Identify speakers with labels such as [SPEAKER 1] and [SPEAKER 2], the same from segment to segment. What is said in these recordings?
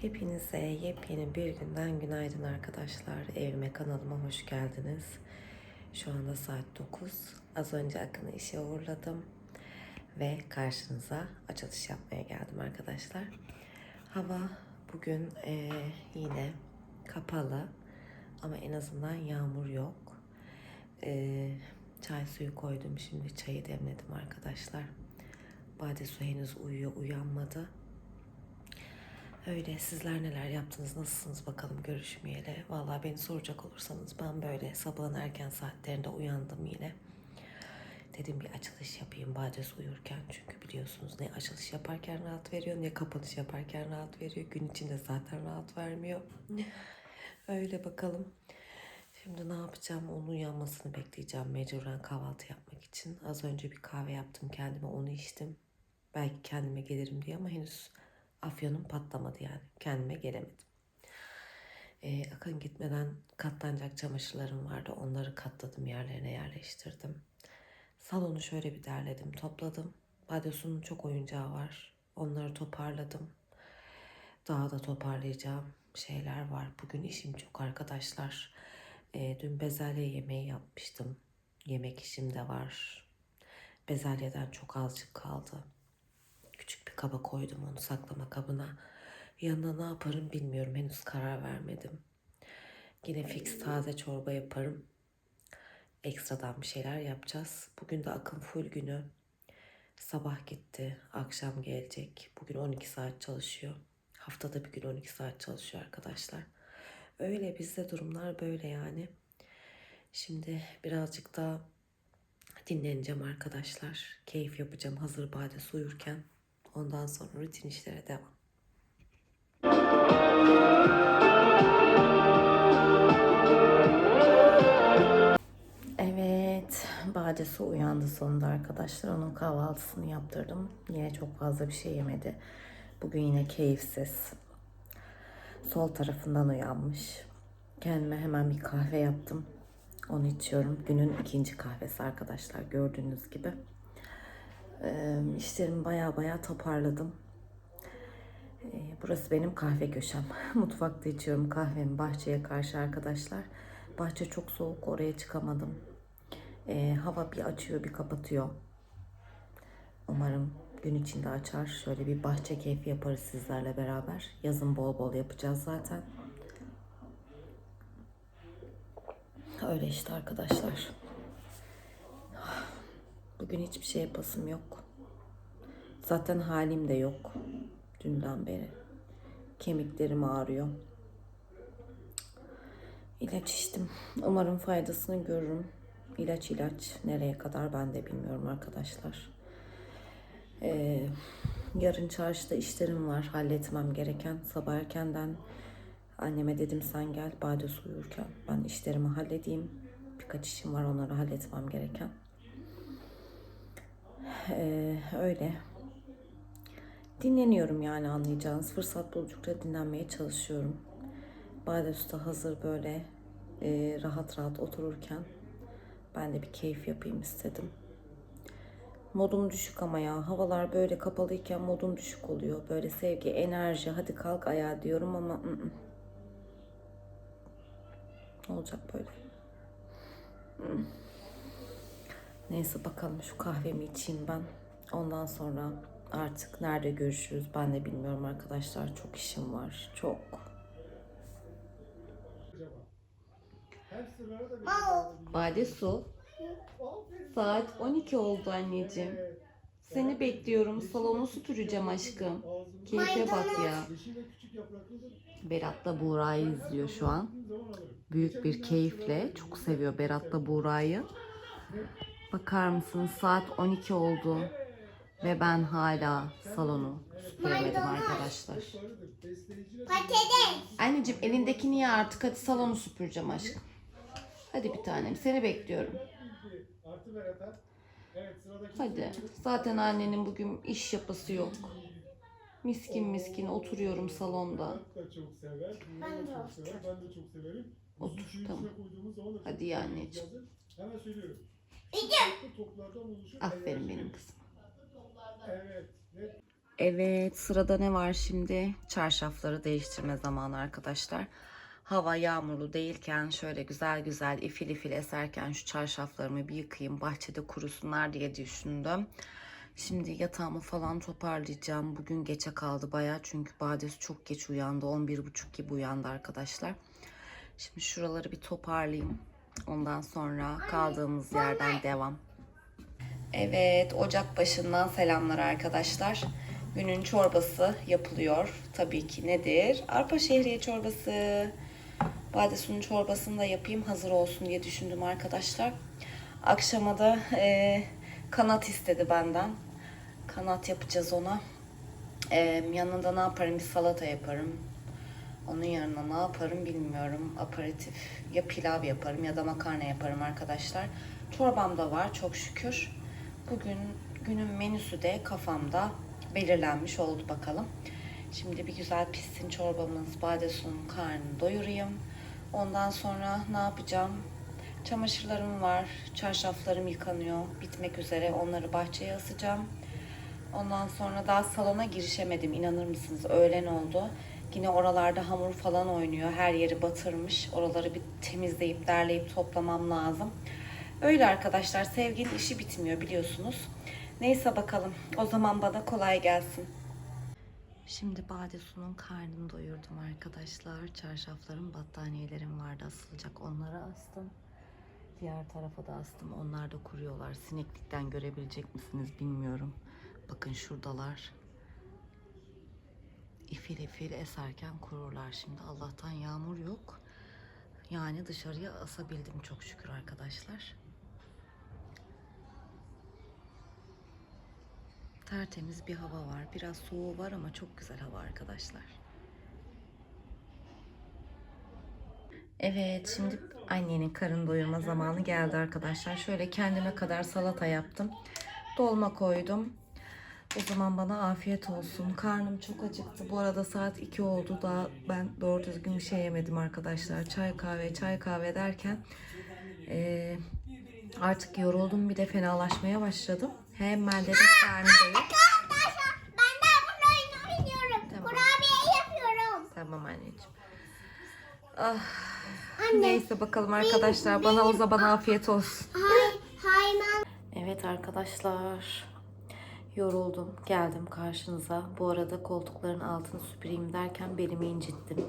[SPEAKER 1] Hepinize yepyeni bir günden günaydın arkadaşlar. Evime kanalıma hoş geldiniz. Şu anda saat 9. Az önce Akın'ı işe uğurladım. Ve karşınıza açılış yapmaya geldim arkadaşlar. Hava bugün eee, yine kapalı. Ama en azından yağmur yok. Eee, çay suyu koydum. Şimdi çayı demledim arkadaşlar. Bade su henüz uyuyor, uyanmadı. Öyle sizler neler yaptınız, nasılsınız bakalım görüşmeyeli. Vallahi beni soracak olursanız ben böyle sabahın erken saatlerinde uyandım yine. Dedim bir açılış yapayım Bades uyurken. Çünkü biliyorsunuz ne açılış yaparken rahat veriyor ne kapanış yaparken rahat veriyor. Gün içinde zaten rahat vermiyor. Öyle bakalım. Şimdi ne yapacağım? Onun uyanmasını bekleyeceğim mecburen kahvaltı yapmak için. Az önce bir kahve yaptım kendime onu içtim. Belki kendime gelirim diye ama henüz afyonum patlamadı yani. Kendime gelemedim. Ee, Akın gitmeden katlanacak çamaşırlarım vardı. Onları katladım yerlerine yerleştirdim. Salonu şöyle bir derledim, topladım. Badesu'nun çok oyuncağı var. Onları toparladım. Daha da toparlayacağım şeyler var. Bugün işim çok arkadaşlar. Ee, dün bezelye yemeği yapmıştım. Yemek işim de var. Bezelyeden çok azıcık kaldı. Küçük bir kaba koydum onu saklama kabına. Yanına ne yaparım bilmiyorum. Henüz karar vermedim. Yine fix taze çorba yaparım. Ekstradan bir şeyler yapacağız. Bugün de akın full günü. Sabah gitti, akşam gelecek. Bugün 12 saat çalışıyor. Haftada bir gün 12 saat çalışıyor arkadaşlar. Öyle bizde durumlar böyle yani. Şimdi birazcık daha dinleneceğim arkadaşlar. Keyif yapacağım hazır bade uyurken. Ondan sonra rutin işlere devam. Evet, Badesi uyandı sonunda arkadaşlar. Onun kahvaltısını yaptırdım. Yine çok fazla bir şey yemedi. Bugün yine keyifsiz. Sol tarafından uyanmış. Kendime hemen bir kahve yaptım. Onu içiyorum. Günün ikinci kahvesi arkadaşlar gördüğünüz gibi. Ee, işlerimi baya baya toparladım. Burası benim kahve köşem. Mutfakta içiyorum kahvemi bahçeye karşı arkadaşlar. Bahçe çok soğuk oraya çıkamadım. Hava bir açıyor bir kapatıyor. Umarım gün içinde açar. Şöyle bir bahçe keyfi yaparız sizlerle beraber. Yazın bol bol yapacağız zaten. Öyle işte arkadaşlar. Bugün hiçbir şey yapasım yok. Zaten halim de yok. Dünden beri. Kemiklerim ağrıyor. İlaç içtim. Umarım faydasını görürüm. İlaç ilaç. Nereye kadar ben de bilmiyorum arkadaşlar. Ee, yarın çarşıda işlerim var. Halletmem gereken. Sabah erkenden anneme dedim sen gel bade uyurken. Ben işlerimi halledeyim. Birkaç işim var onları halletmem gereken. Ee, öyle. Dinleniyorum yani anlayacağınız. Fırsat buldukça dinlenmeye çalışıyorum. Bade Usta hazır böyle e, rahat rahat otururken ben de bir keyif yapayım istedim. Modum düşük ama ya. Havalar böyle kapalıyken modum düşük oluyor. Böyle sevgi, enerji, hadi kalk ayağa diyorum ama ı -ı. ne olacak böyle? Hı. Neyse bakalım şu kahvemi içeyim ben. Ondan sonra artık nerede görüşürüz ben de bilmiyorum arkadaşlar. Çok işim var. Çok. Bade su. Saat 12 oldu anneciğim. Seni bekliyorum. Salonu süpüreceğim aşkım. Keyfe bak ya. Berat da Buğra'yı izliyor şu an. Büyük bir keyifle. Çok seviyor Berat da Buğra'yı. Bakar mısınız saat 12 oldu. Ve ben hala salonu süpüremedim arkadaşlar.
[SPEAKER 2] Patates.
[SPEAKER 1] Anneciğim elindekini ya artık hadi salonu süpüreceğim aşkım. Hadi bir tanem seni bekliyorum. Hadi. Zaten annenin bugün iş yapası yok. Miskin miskin oturuyorum salonda.
[SPEAKER 2] Ben de
[SPEAKER 3] de çok sever. Ben de çok severim.
[SPEAKER 1] Otur,
[SPEAKER 3] Suyu
[SPEAKER 1] tamam. Hadi ya anneciğim.
[SPEAKER 3] Hemen söylüyorum.
[SPEAKER 1] Aferin benim kızım.
[SPEAKER 3] Evet. Ve
[SPEAKER 1] Evet sırada ne var şimdi? Çarşafları değiştirme zamanı arkadaşlar. Hava yağmurlu değilken şöyle güzel güzel ifil ifil eserken şu çarşaflarımı bir yıkayayım bahçede kurusunlar diye düşündüm. Şimdi yatağımı falan toparlayacağım. Bugün geçe kaldı baya çünkü Bades çok geç uyandı. 11.30 gibi uyandı arkadaşlar. Şimdi şuraları bir toparlayayım. Ondan sonra kaldığımız yerden devam. Evet, ocak başından selamlar arkadaşlar. Günün çorbası yapılıyor. Tabii ki nedir? Arpa şehriye çorbası. Badesun'un çorbasını da yapayım hazır olsun diye düşündüm arkadaşlar. Akşama da e, kanat istedi benden. Kanat yapacağız ona. E, yanında ne yaparım? Bir salata yaparım. Onun yanına ne yaparım bilmiyorum. Aperatif ya pilav yaparım ya da makarna yaparım arkadaşlar. Çorbam da var çok şükür. Bugün günün menüsü de kafamda belirlenmiş oldu bakalım. Şimdi bir güzel pişsin çorbamız, badesun karnını doyurayım. Ondan sonra ne yapacağım? Çamaşırlarım var, çarşaflarım yıkanıyor, bitmek üzere. Onları bahçeye asacağım. Ondan sonra daha salona girişemedim inanır mısınız? Öğlen oldu. Yine oralarda hamur falan oynuyor. Her yeri batırmış. Oraları bir temizleyip derleyip toplamam lazım. Öyle arkadaşlar sevginin işi bitmiyor biliyorsunuz. Neyse bakalım. O zaman bana kolay gelsin. Şimdi Badesu'nun karnını doyurdum arkadaşlar. Çarşaflarım, battaniyelerim vardı asılacak. Onları astım. Diğer tarafa da astım. Onlar da kuruyorlar. Sineklikten görebilecek misiniz bilmiyorum. Bakın şuradalar. İfil ifil eserken kururlar. Şimdi Allah'tan yağmur yok. Yani dışarıya asabildim çok şükür arkadaşlar. Tertemiz bir hava var. Biraz soğuğu var ama çok güzel hava arkadaşlar. Evet şimdi annenin karın doyurma zamanı geldi arkadaşlar. Şöyle kendime kadar salata yaptım. Dolma koydum. O zaman bana afiyet olsun. Karnım çok acıktı. Bu arada saat 2 oldu. Daha ben doğru düzgün bir şey yemedim arkadaşlar. Çay kahve çay kahve derken eee, artık yoruldum. Bir de fenalaşmaya başladım. Hemen dedim
[SPEAKER 2] oynuyorum.
[SPEAKER 1] Tamam.
[SPEAKER 2] Kurabiye yapıyorum.
[SPEAKER 1] Tamam anneciğim. Ah,
[SPEAKER 2] Anne.
[SPEAKER 1] neyse bakalım arkadaşlar. Bana o zaman afiyet olsun.
[SPEAKER 2] Hay, hayvan.
[SPEAKER 1] Evet arkadaşlar. Yoruldum. Geldim karşınıza. Bu arada koltukların altını süpüreyim derken belimi incittim.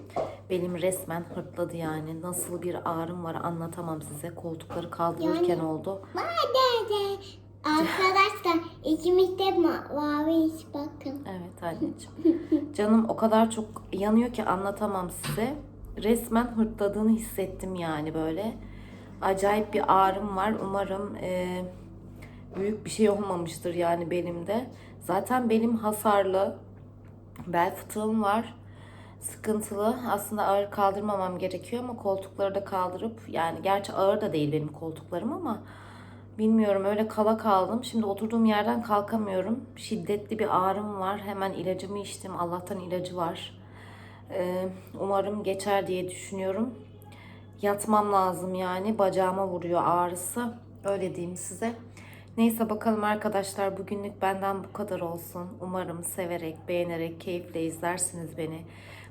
[SPEAKER 1] Belim resmen hırtladı yani. Nasıl bir ağrım var anlatamam size. Koltukları kaldırırken oldu.
[SPEAKER 2] Dede. Arkadaşlar ikimiz de ma- mavi iş bakın.
[SPEAKER 1] Evet anneciğim. Canım o kadar çok yanıyor ki anlatamam size. Resmen hırtladığını hissettim yani böyle. Acayip bir ağrım var. Umarım e, büyük bir şey olmamıştır yani belimde. Zaten belim hasarlı. Bel fıtığım var. Sıkıntılı. Aslında ağır kaldırmamam gerekiyor ama koltukları da kaldırıp yani gerçi ağır da değil benim koltuklarım ama Bilmiyorum öyle kala kaldım. Şimdi oturduğum yerden kalkamıyorum. Şiddetli bir ağrım var. Hemen ilacımı içtim. Allah'tan ilacı var. Ee, umarım geçer diye düşünüyorum. Yatmam lazım yani. Bacağıma vuruyor ağrısı. Öyle diyeyim size. Neyse bakalım arkadaşlar bugünlük benden bu kadar olsun. Umarım severek, beğenerek, keyifle izlersiniz beni.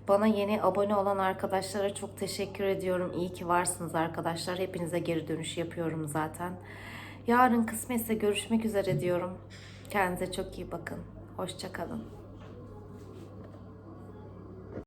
[SPEAKER 1] Bana yeni abone olan arkadaşlara çok teşekkür ediyorum. İyi ki varsınız arkadaşlar. Hepinize geri dönüş yapıyorum zaten. Yarın kısmetse görüşmek üzere diyorum. Kendinize çok iyi bakın. Hoşçakalın.